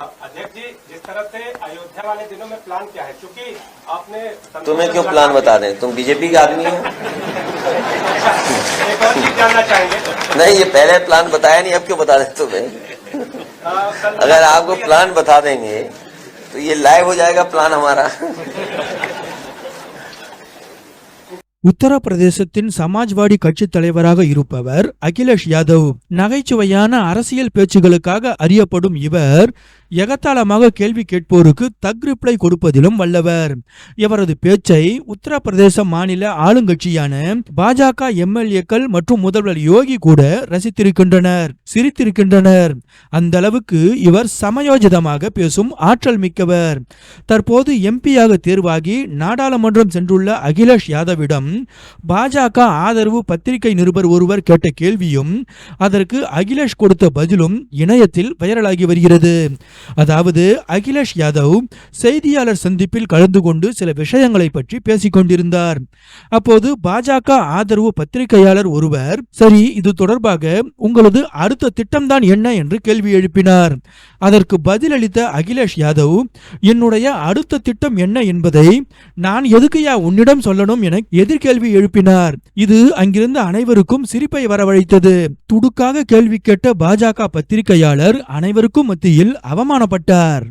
अध्यक्ष जी जिस तरह से अयोध्या वाले दिनों में प्लान क्या है क्योंकि आपने तुम्हें क्यों प्लान बता दें तुम बीजेपी के आदमी हो। एक और चीज़ जानना चाहेंगे? नहीं ये पहले प्लान बताया नहीं अब क्यों बता दें तुम्हें? अगर आपको प्लान बता देंगे तो ये लाइव हो जाएगा प्लान हमारा। உத்தரப்பிரதேசத்தின் சமாஜ்வாடி கட்சித் தலைவராக இருப்பவர் அகிலேஷ் யாதவ். நகைச்சுவையான அரசியல் பேச்சுகளுக்காக அறியப்படும் இவர் எகத்தாளமாக கேள்வி கேட்போருக்கு தக் ரிப்ளை கொடுப்பதிலும் வல்லவர். இவரது பேச்சை உத்தரப்பிரதேச மாநில ஆளுங்கட்சியான பாஜக எம்எல்ஏக்கள் மற்றும் முதல்வர் யோகி கூட ரசித்திருக்கின்றனர் சிரித்திருக்கின்றனர். அந்த அளவுக்கு இவர் சமயோஜிதமாக பேசும் ஆற்றல் மிக்கவர். தற்போது எம்பியாக தேர்வாகி நாடாளுமன்றம் சென்றுள்ள அகிலேஷ் யாதவிடம் பாஜக ஆதரவு பத்திரிகை நிருபர் ஒருவர் கேட்ட கேள்வியும் அதற்கு அகிலேஷ் கொடுத்த பதிலும் இணையத்தில் வைரலாகி வருகிறது. அதாவது அகிலேஷ் யாதவ் செய்தியாளர் சந்திப்பில் கலந்து கொண்டு சில விஷயங்களை பற்றி பேசிக் கொண்டிருந்தார். அப்போது பாஜக ஆதரவு பத்திரிகையாளர் ஒருவர் சரி இது தொடர்பாக உங்களது அடுத்த திட்டம்தான் என்ன என்று கேள்வி எழுப்பினார். அதற்கு பதிலளித்த அகிலேஷ் யாதவ் என்னுடைய அடுத்த திட்டம் என்ன என்பதை நான் எதுக்குயா உன்னிடம் சொல்லணும் என கேள்வி எழுப்பினார். இது அங்கிருந்த அனைவருக்கும் சிரிப்பை வரவழைத்தது. துடுக்காக கேள்வி கேட்ட பாஜக பத்திரிகையாளர் அனைவருக்கும் மத்தியில் அவமானப்பட்டார்.